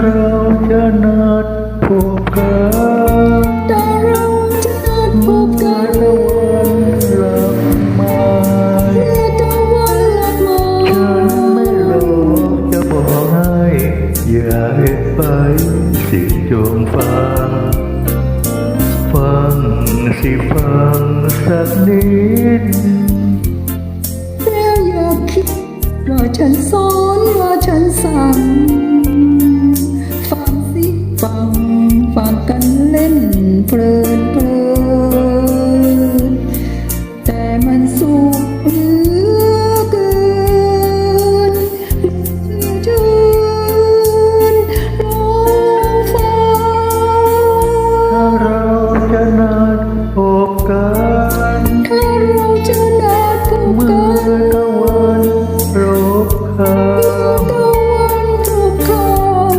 เราจะนัดพบกัน ดวงฟังฟังสิฟังสักนิด แล้วอย่าคิดว่าฉันสอนว่าฉันสั่ง บคาตะวันตกค่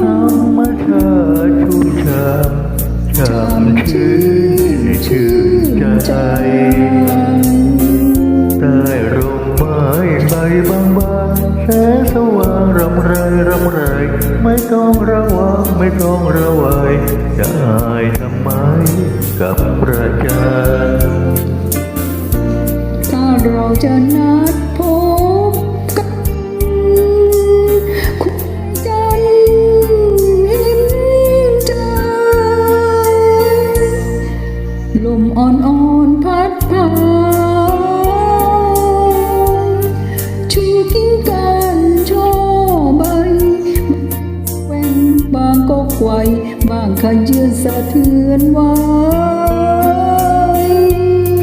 ธรรมชาติชุ่มฉ่ำฉ่ำชื่นชื่นใจได้ร่มไม้ใบบางบางแสงสว่างรำไรรำไร ไม่ต้องระวังไม่ต้องระวัยจะอายทำไมกับประจันถ้าเราจะนัดพบ ขยืนสะเทือนไหว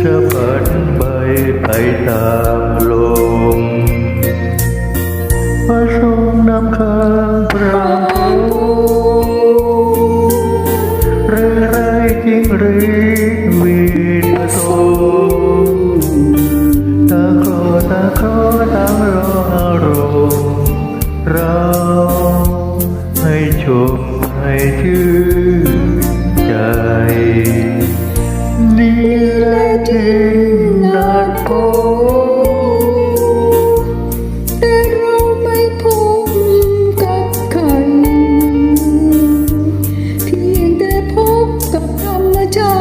สะบัดใบไปตามลมผสมน้ำค้างพรางโคเร่ไรจริงรีวีดโตตาคลอตาคลอ ชมให้ชื่ใจนี่แหละที่นัดพบแต่เราไม่พบกับกันเพียงแต่พบกับธรรมชา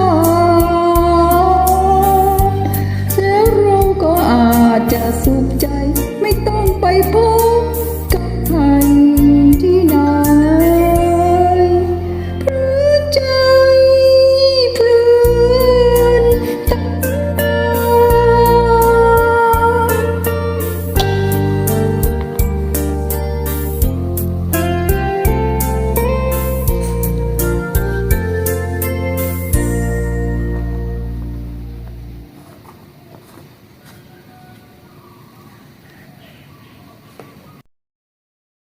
ติแล้วเราก็อาจจะสุขใจไม่ต้องไปพบ